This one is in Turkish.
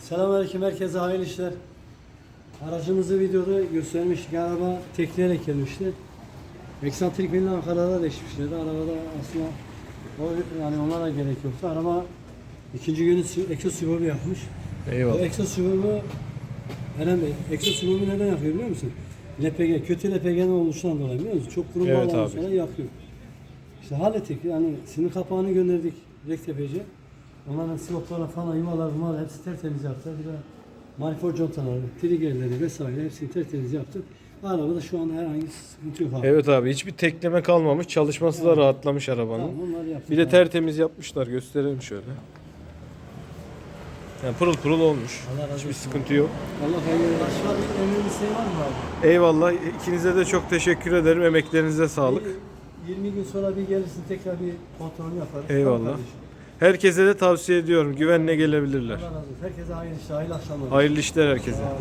Selamünaleyküm herkese hayırlı işler. Aracımızı videoda göstermiştik. Araba tekleyerek gelmişti. Eksantrik belli Ankara'da değişmişlerdi. Arabada aslında o yani onlara gerek yoktu. Araba ikinci günü sü- egzoz yapmış. O Eyvallah. egzoz sübürü Eren Bey, sübürü neden yakıyor biliyor musun? LPG, kötü LPG'nin oluşundan dolayı biliyor musun? Çok kurumlu Evet abi. sonra yakıyor. İşte hallettik yani sinir kapağını gönderdik Rektepeci. Onların siloplarla falan yuvalar bunlar hepsi tertemiz yaptık. Bir de manifold contaları, triggerleri vesaire hepsini tertemiz yaptık. Arabada şu an herhangi bir sıkıntı yok abi. Evet abi hiçbir tekleme kalmamış. Çalışması da rahatlamış arabanın. Tamam, onları yaptık. Bir de abi. tertemiz yapmışlar. Gösterelim şöyle. Yani pırıl pırıl olmuş. Allah razı Hiçbir olsun. sıkıntı yok. Allah hayırlı. Başka bir isteği var mı abi? Eyvallah. İkinize de çok teşekkür ederim. Emeklerinize sağlık. Bir 20 gün sonra bir gelirsin tekrar bir kontrol yaparız. Eyvallah. Tamam kardeşim. Herkese de tavsiye ediyorum. Güvenle gelebilirler. Allah razı olsun. Herkese hayırlı işler, hayırlı akşamlar. Hayırlı işler herkese. Sağ olun.